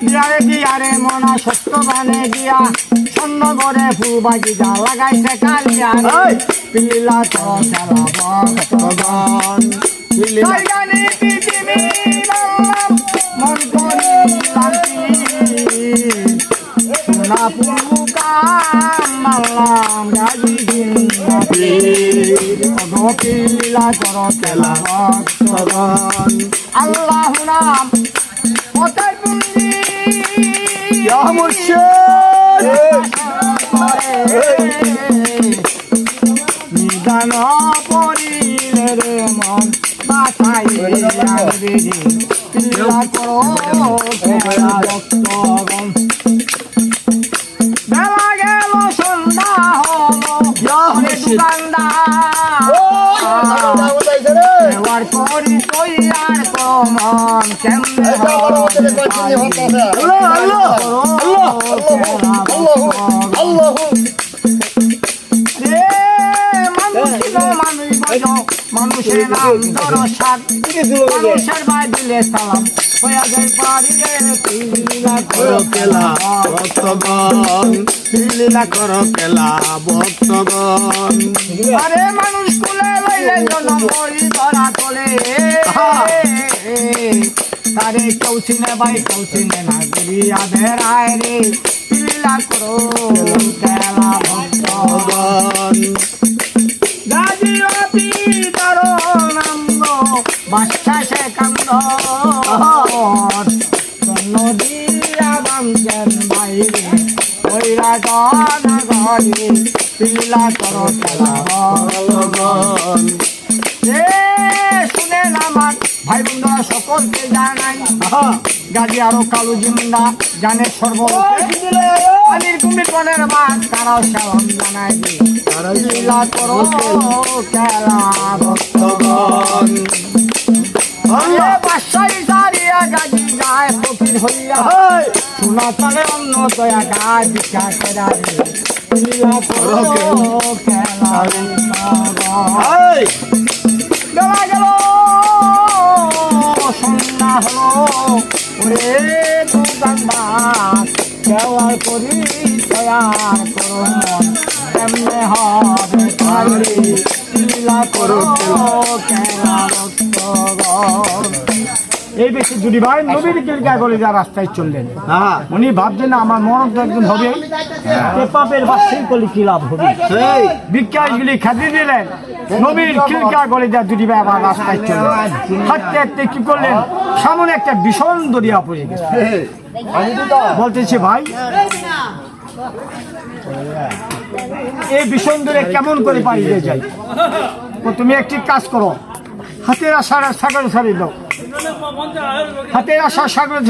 দিয়ারে দিয়ারে মনা সত্য বানে দিয়া। স্বর্ণ গড়ে ফুবাজি যা লাগাইছে কালিয়া! পিলা তো চালা ভক্তগণ তাই জানি পৃথিবী বাংলাম মন করি সোনা পুকাম মাল্লাম গাজি জিন্দাতি। অগপি কর তেলা আল্লাহ নাম কোথায় ইয়া মুর্শিদ। নিদান পড়িলে রে মন বাছাই আনবি পিল্লা করো খেলা ভক্তগণ। বেলা গেল সন্ধ্যা হলো দোকানদার এবার করি তৈয়ার কমন কেমনে মানুষের নাম ধরো সাত মানুষের বাই দিলে সালাম হইয়া যায় পারি তিলা করো কেলা ভক্তগণ লীলা করো কেলা ভক্তগণ আরে মানুষ কুলে লইলে জনম ধরা তোলে তারে কৌশিনে বাই কৌশিনে না গুড়িয়া বেড়ায় রে। তিলা করো, খেলা ভক্ত ভগবান গাজিরতি বাচ্চা সে কান্দ নদিয়া বামচেন বাইরে ওইরা গনা গরি পিলা করো, খেলা আমার ভাই বন্ধুরা সকলকে জানাই গাজী আরও কালু জিন্দা জানে সর্ব আলির কুমির বনের বাদ তারাও সালাম জানাই লীলা করো খেলা ভক্ত বাসাই দাঁড়িয়া গাজী গায়ে ফকির হইয়া। শোনা চলে অন্য দয়া গায়ে করা লীলা করো করি তৈয়ার করো মন কেমনে হবে পারি লীলা। এই বেশি জুড়ি ভাই নবীর কিলকা করে যা রাস্তায় চললেন। হ্যাঁ। উনি ভাবছেন আমার মরণ তো একদিন হবে এ পাপের বাসেই করলে কি লাভ হবে? সেই। বিজ্ঞানীগুলি খাদি দিলেন নবীর কিলকা গলে যা দুটি ভাই আবার রাস্তায় চললেন। হাঁটতে হাঁটতে কি করলেন? সামনে একটা ভীষণ দরিয়া পড়ে গেছে। বলতেছি ভাই এই ভীষণ দরে কেমন করে পাড়িয়ে যাই তুমি একটি কাজ করো। হাতের আশার সাগর ছাড়ি দাও। হাতের আশা সাগর